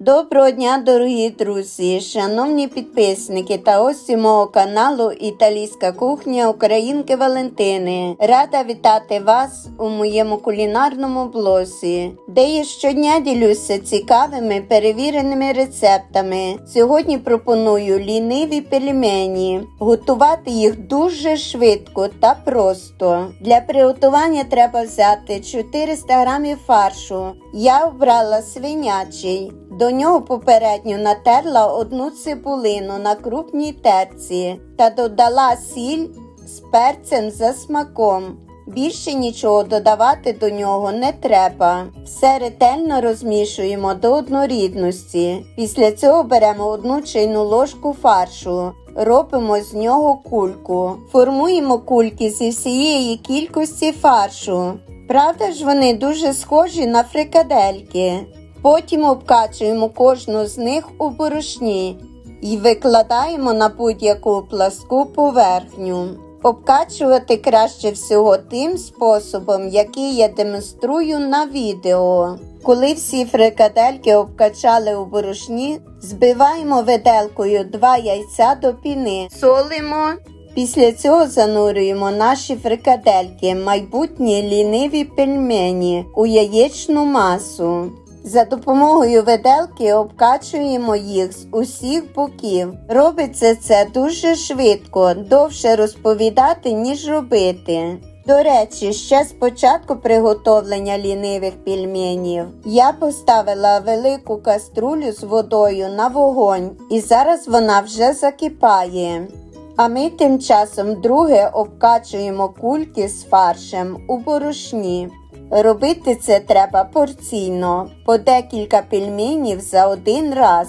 Доброго дня, дорогі друзі, шановні підписники та гості мого каналу Італійська кухня Українки Валентини. Рада вітати вас у моєму кулінарному блозі, де я щодня ділюся цікавими перевіреними рецептами. Сьогодні пропоную ліниві пельмені. Готувати їх дуже швидко та просто. Для приготування треба взяти 400 г фаршу. Я обрала свинячий. До нього попередньо натерла одну цибулину на крупній терці та додала сіль з перцем за смаком. Більше нічого додавати до нього не треба. Все ретельно розмішуємо до однорідності. Після цього беремо одну чайну ложку фаршу. Робимо з нього кульку. Формуємо кульки зі всієї кількості фаршу. Правда ж вони дуже схожі на фрикадельки. Потім обкачуємо кожну з них у борошні і викладаємо на будь-яку пласку поверхню. Обкачувати краще всього тим способом, який я демонструю на відео. Коли всі фрикадельки обкачали у борошні, збиваємо виделкою 2 яйця до піни, солимо. Після цього занурюємо наші фрикадельки, майбутні ліниві пельмені у яєчну масу. За допомогою виделки обкачуємо їх з усіх боків. Робиться це дуже швидко, довше розповідати, ніж робити. До речі, ще з початку приготовлення лінивих пельменів я поставила велику каструлю з водою на вогонь, і зараз вона вже закипає. А ми тим часом друге обкачуємо кульки з фаршем у борошні. Робити це треба порційно, по декілька пельменів за один раз.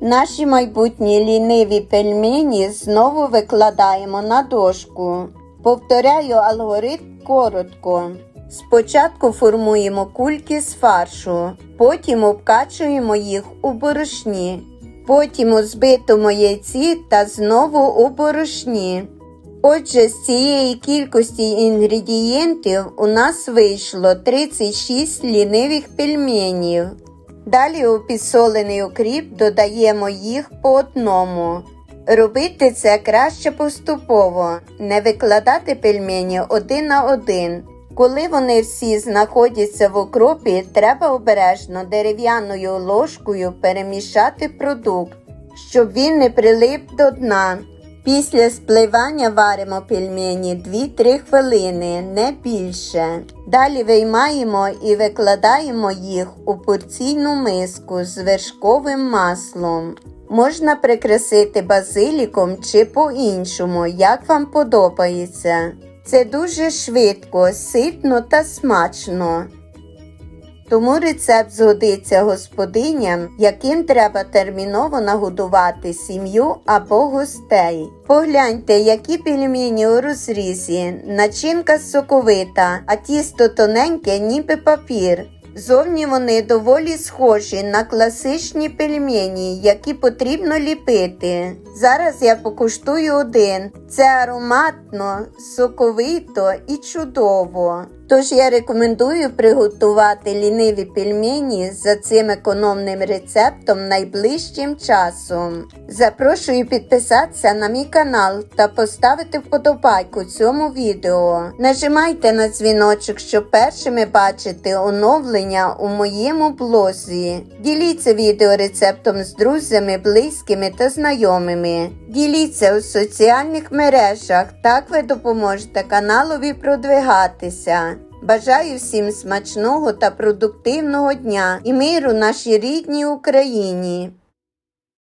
Наші майбутні ліниві пельмені знову викладаємо на дошку. Повторяю алгоритм коротко. Спочатку формуємо кульки з фаршу, потім обкачуємо їх у борошні, потім у збитому яйці та знову у борошні. Отже, з цієї кількості інгредієнтів у нас вийшло 36 лінивих пельменів. Далі у підсолений укріп додаємо їх по одному. Робити це краще поступово, не викладати пельмені один на один. Коли вони всі знаходяться в окропі, треба обережно дерев'яною ложкою перемішати продукт, щоб він не прилип до дна. Після спливання варимо пельмені 2-3 хвилини, не більше. Далі виймаємо і викладаємо їх у порційну миску з вершковим маслом. Можна прикрасити базиліком чи по-іншому, як вам подобається. Це дуже швидко, ситно та смачно. Тому рецепт згодиться господиням, яким треба терміново нагодувати сім'ю або гостей. Погляньте, які пельмені у розрізі, начинка соковита, а тісто тоненьке, ніби папір. Зовні вони доволі схожі на класичні пельмені, які потрібно ліпити. Зараз я покуштую один. Це ароматно, соковито і чудово. Тож я рекомендую приготувати ліниві пельмені за цим економним рецептом найближчим часом. Запрошую підписатися на мій канал та поставити вподобайку цьому відео. Нажимайте на дзвіночок, щоб першими бачити оновлення у моєму блозі. Діліться відео рецептом з друзями, близькими та знайомими. Діліться у соціальних мережах, так ви допоможете каналові продвигатися. Бажаю всім смачного та продуктивного дня і миру нашій рідній Україні.